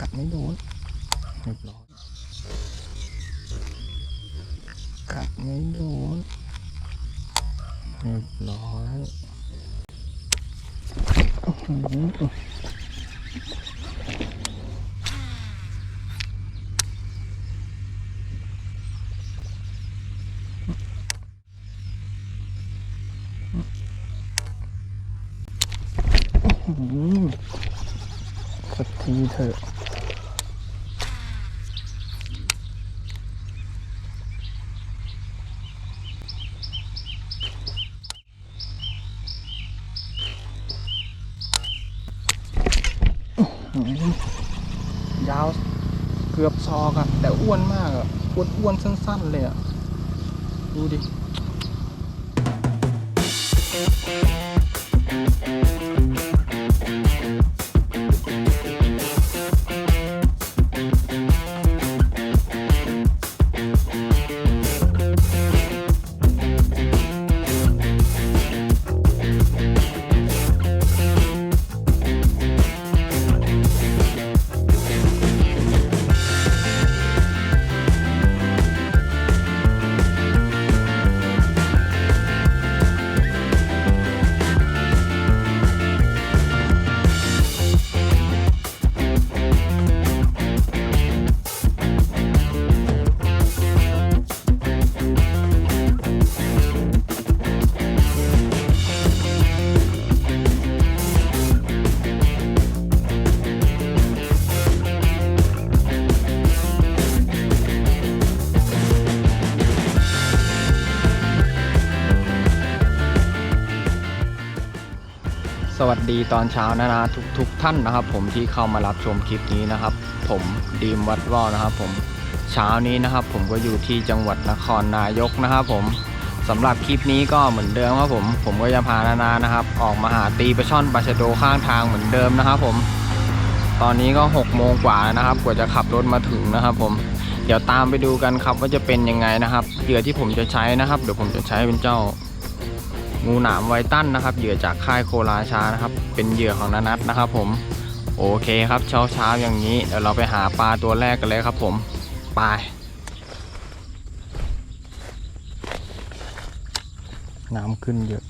กัดไม่โดนเรียบร้อยกัดไม่โดนเรียบร้อยอื้อหืออื้อหือ สักทีเถอะยาวเกือบซอกอะแต่อ้วนมากอะอ้วนอ้วนๆสั้น ๆ เลยอะดูดิ ดีตอนเช้านะนะทุกทุกท่านนะครับ ผมที่เข้ามารับชมคลิปนี้นะครับ ผมดีมวัดว่าวนะครับ ผมเช้านี้นะครับ ผมก็อยู่ที่จังหวัดนครนายกนะครับ ผมสำหรับคลิปนี้ก็เหมือนเดิมครับผมผมก็จะพานานานะครับ ออกมาหาตีปลาช่อนปลาชะโดข้างทางเหมือนเดิมนะครับ ผม ตอนนี้ก็6กโมงกว่านะครับ กว่าจะขับรถมาถึงนะครับ ผมเดี๋ยวตามไปดูกันครับว่าจะเป็นยังไงนะครับเหยื่อที่ผมจะใช้นะครับเดี๋ยวผมจะใช้เป็นเจ้า งูหนามไวตันนะครับ เหยื่อจากค่ายโคราชานะครับ เป็นเหยื่อของนานัทนะครับผม โอเคครับเช้าเช้าอย่างนี้เดี๋ยวเราไปหาปลาตัวแรกกันเลยครับผมไปน้ำขึ้นเยอะ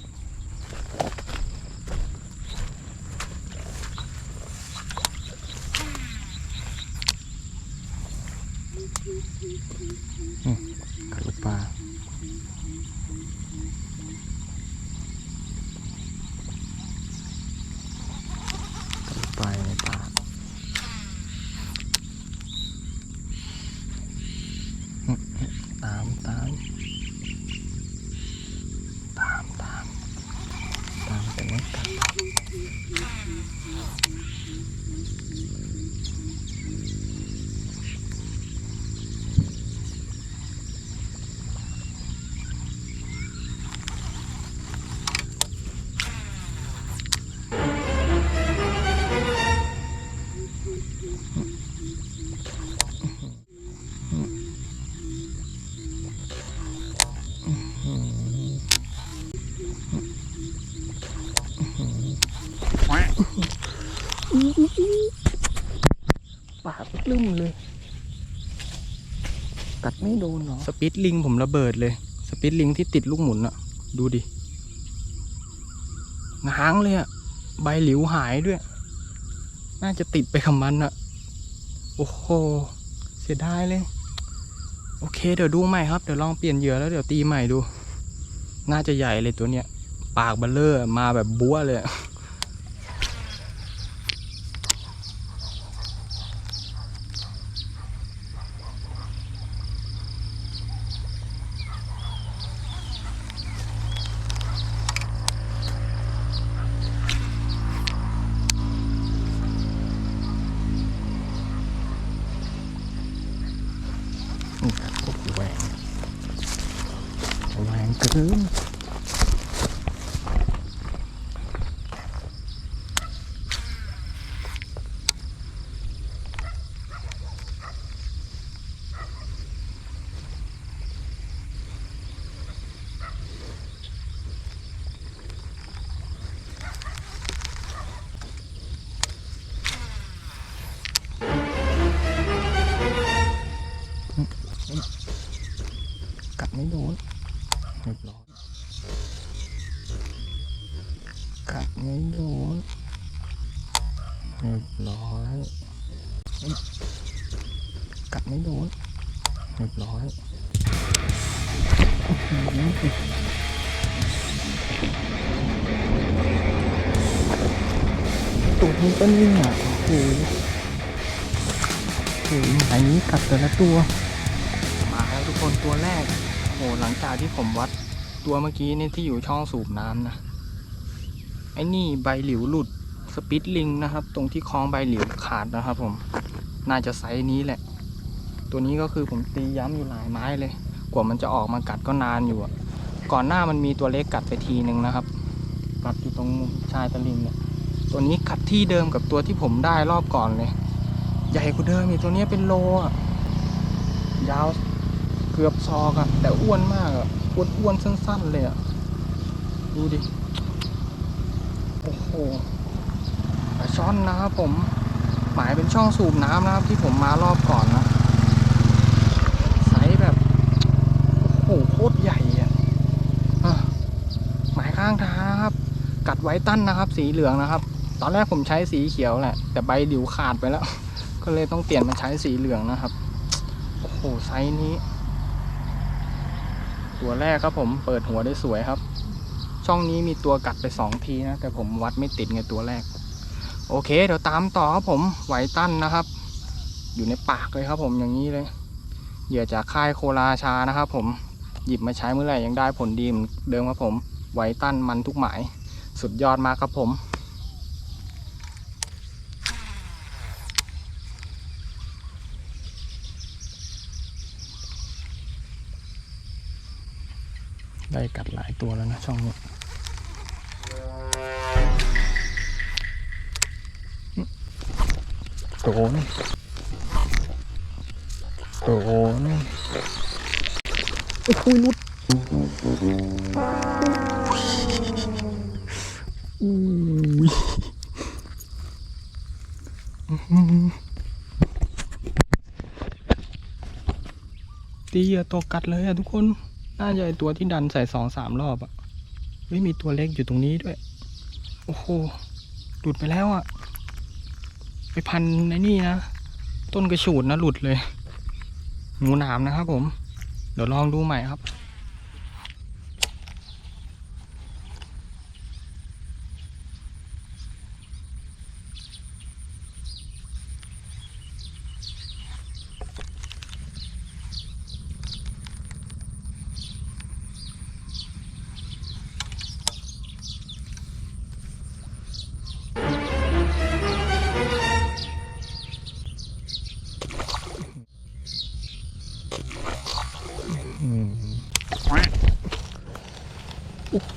ลืมเลย กัดไม่โดนหรอ สปิดลิงผมระเบิดเลย สปิดลิงที่ติดลูกหมุนอะดูดิง้างเลยอะใบหลิวหายด้วย น่าจะติดไปกับมันอะโอ้โห เสียดายเลย โอเค เดี๋ยวดูใหม่ครับ เดี๋ยวลองเปลี่ยนเหยื่อแล้วเดี๋ยวตีใหม่ดู น่าจะใหญ่เลยตัวเนี้ย ปากเบลเลอร์มาแบบบัวเลย อะนี่ครับโอ้โหแหวงแหวงเกิน บร้อยกัดไม่โดนเรียบร้อยกัดไม่โดนเรียบร้อยตัวนี้ก็นี่ยโอ้โหโอ้โหไหนนี้กัดแต่ละตัว มาแล้วทุกคนตัวแรก โอ้หลังจากที่ผมวัดตัวเมื่อกี้นี่ที่อยู่ช่องสูบน้ำนะ ไอ้นี่ใบหลิวหลุดสปิตลิงนะครับ ตรงที่คล้องใบหลิวขาดนะครับ ผม น่าจะไซส์นี้แหละ ตัวนี้ก็คือผมตีย้ำอยู่หลายไม้เลย กว่ามันจะออกมากัดก็นานอยู่อะก่อนหน้ามันมีตัวเล็กกัดไปทีหนึ่งนะครับ กัดอยู่ตรงชายตะลิงเนี่ย ตัวนี้กัดที่เดิมกับตัวที่ผมได้รอบก่อนเลย ใหญ่กว่าเดิมอีกตัวนี้เป็นโลอะยาว กือบซอกอะแต่อ้วนมากอะอ้วนอ้วนๆสั้น ๆ เลยอะดูดิ โอ้โหปลาช่อนนะครับผม หมายเป็นช่องสูบน้ำนะครับ ที่ผมมารอบก่อนนะไซส์แบบ โอ้โหโคตรใหญ่อะอะหมายข้างทางนะครับ กัดไว้ตั้นนะครับ สีเหลืองนะครับ ตอนแรกผมใช้สีเขียวแหละ แต่ใบดิวขาดไปแล้ว ก็เลยต้องเปลี่ยนมาใช้สีเหลืองนะครับโอ้โหไซส์นี้ ตัวแรกครับผมเปิดหัวได้สวยครับ ช่องนี้มีตัวกัดไปสองทีนะ แต่ผมวัดไม่ติดไงตัวแรก โอเค เดี๋ยวตามต่อครับผมไหวตั้นนะครับ อยู่ในปากเลยครับผมอย่างนี้เลยเหยื่อจากค่ายโคราชานะครับผมหยิบมาใช้เมื่อไหร่ยังได้ผลดีเหมือนเดิมครับผมไหวตั้นมันทุกหมาย สุดยอดมากครับผม ได้กัดหลายตัวแล้วนะช่องนี้โดนโดนโอ้โหลุดอุ้ยอื้อหือตีเหยื่อตกัดเลยอะทุกคน น่าจะไอตัวที่ดันใส่สองสามรอบอะเฮ้ยมีตัวเล็กอยู่ตรงนี้ด้วย โอ้โหหลุดไปแล้วอะ ไปพันในนี่นะ ต้นกระฉูดนะหลุดเลยงูหนามนะครับผม เดี๋ยวลองดูใหม่ครับ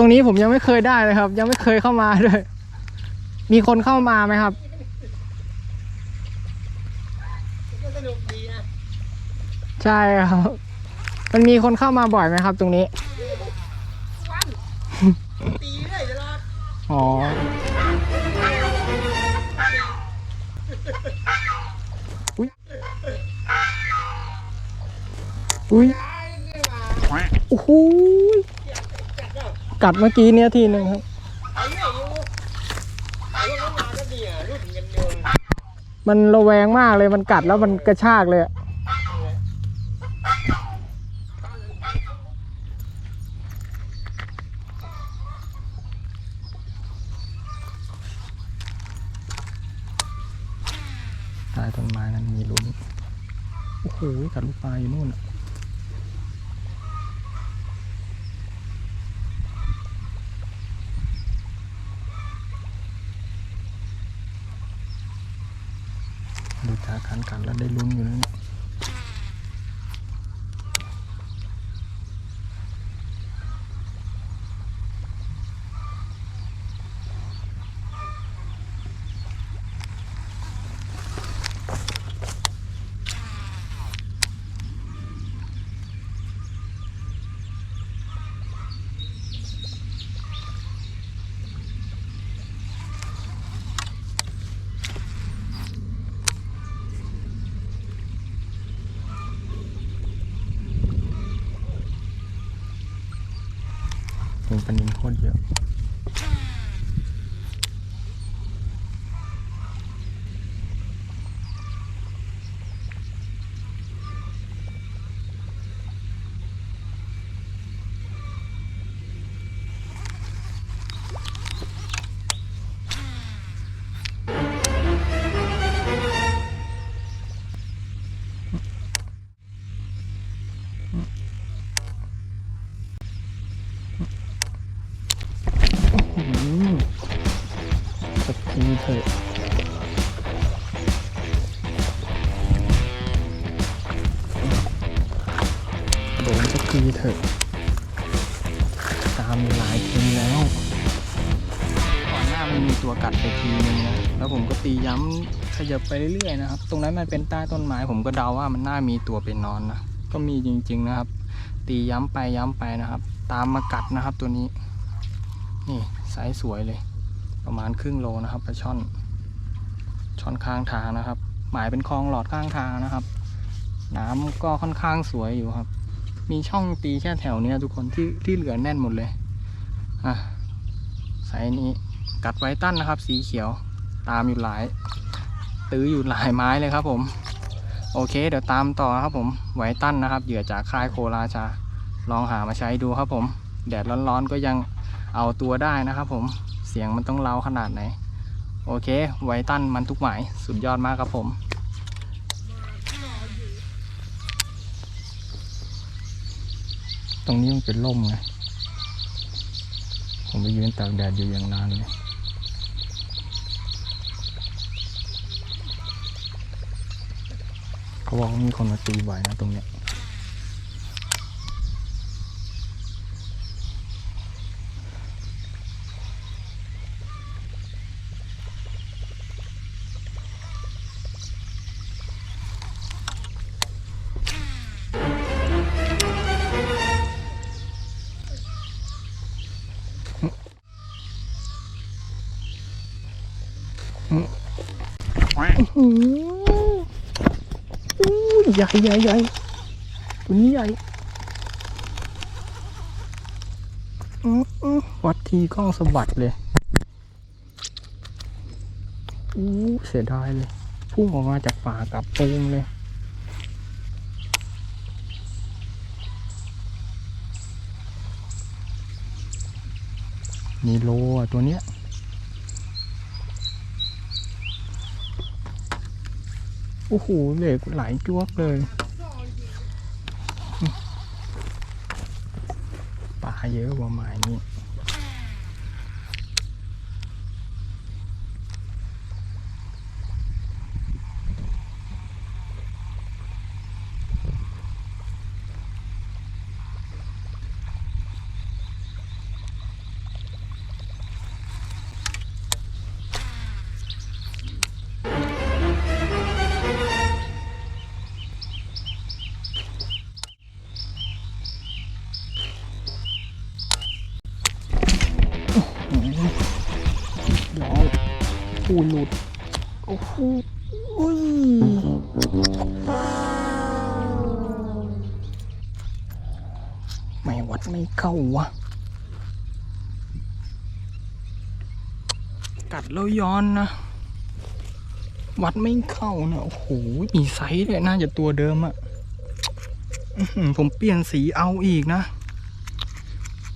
รงนี้ผมยังไม่เคยได้เลยครับ ยังไม่เคยเข้ามาด้วย มีคนเข้ามาไหมครับก็สนุกดีนะใช่ครับ มันมีคนเข้ามาบ่อยไหมครับ ตรงนี้ตีเรื่อยตลอดอ๋ออุ้ยอุ้ยโอ้โห กัดเมื่อกี้เนี่ยทีหนึ่งครับ มันระแวงมากเลยมันกัดแล้วมันกระชากเลยอะใต้ต้นไม้นั้นมีลุ้นโอ้โหกัดลูกปลาอยู่นู่น ขากการกัดแล้วได้ลุ้นอยู่นะ ปลานินโคตรเยอะ เถอะ ตามหลายทีแล้ว ก่อนหน้ามันมีตัวกัดไปทีนึงนะ แล้วผมก็ตีย้ำขยับไปเรื่อยๆนะครับ ตรงนั้นมันเป็นใต้ต้นไม้ ผมก็เดาว่ามันน่ามีตัวไปนอนนะ ก็มีจริง ๆนะครับ ตีย้ำไปย้ำไปนะครับ ตามมากัดนะครับตัวนี้ นี่ไซส์สวยเลย ประมาณครึ่งโลนะครับปลาช่อน ช่อนข้างทางนะครับ หมายเป็นคลองหลอดข้างทางนะครับ น้ำก็ค่อนข้างสวยอยู่ครับ มีช่องตีแค่แถวเนี้ยทุกคนที่ที่เหลือแน่นหมดเลย อะไซส์นี้กัดไว้ตั้นนะครับ สีเขียวตามอยู่หลาย ตื้ออยู่หลายไม้เลยครับผม โอเค เดี๋ยวตามต่อครับผมไว้ตั้นนะครับ เหยื่อจากค่ายโคราชา ลองหามาใช้ดูครับผม แดดร้อนๆก็ยังเอาตัวได้นะครับผมเสียงมันต้องเล้าขนาดไหน โอเค ไว้ตั้นมันทุกหมาย สุดยอดมากครับผม ตรงนี้มันเป็นร่มไง ผมไปยืนตากแดดอยู่อย่างนานเลยเขาบอกว่ามีคนมาตีบ่อยนะตรงเนี้ย อือใหญ่ใหญ่ใหญ่ตัวนี้ใหญ่อืมอืมวัดทีกล้องสะบัดเลยอู้เสียดายเลย พุ่งออกมาจากป่ากับปูมเลยมีโลตัวเนี้ย โอ้โหเหล็กไหลายจ้วกเลยปลาเยอะกว่าไม้นี่ หลุด โอ้โหไม่วัดไม่เข้าวะ กัดแล้วย้อนนะ วัดไม่เข้านะโอ้โห มีไซส์เลยน่าจะตัวเดิมอะผมเปลี่ยนสีเอาอีกนะ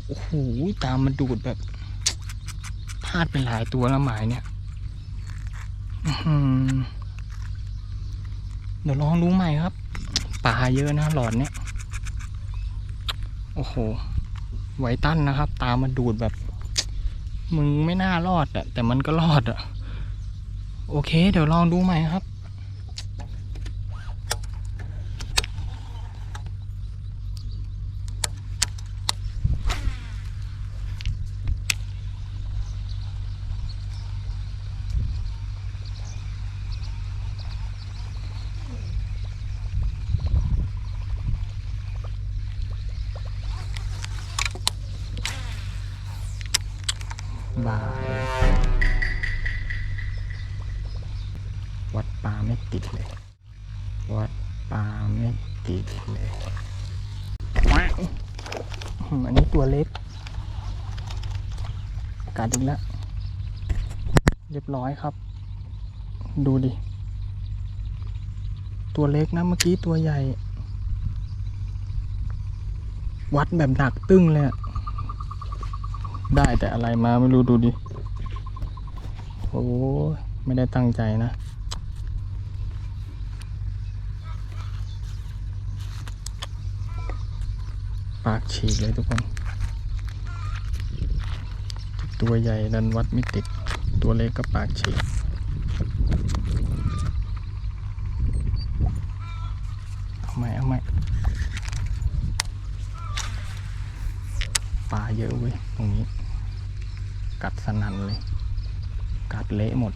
โอ้โห ตามมาดูดแบบพลาดไปหลายตัวแล้วหมายเนี่ย เดี๋ยวลองดูใหม่ครับปลาเยอะนะหลอดเนี่ยโอ้โห ไวตันนะครับ ตามมาดูดแบบ มึงไม่น่ารอดอะแต่มันก็รอดอะโอเค เดี๋ยวลองดูใหม่ครับ วัดปลาไม่ติดเลยอันนี้ตัวเล็กกัดอีกแล้ว เรียบร้อยครับ ดูดิ ตัวเล็กนะเมื่อกี้ตัวใหญ่ วัดแบบหนักตึ้งเลยได้แต่อะไรมาไม่รู้ดูดิ โอ้ไม่ได้ตั้งใจนะ ปากฉีกเลยทุกคน ตัวใหญ่ดันวัดไม่ติด ตัวเล็กก็ปากฉีกเอาไหมเอาไหมปลาเยอะเว้ยตรงนี้ กัดสนั่นเลย กัดเละหมด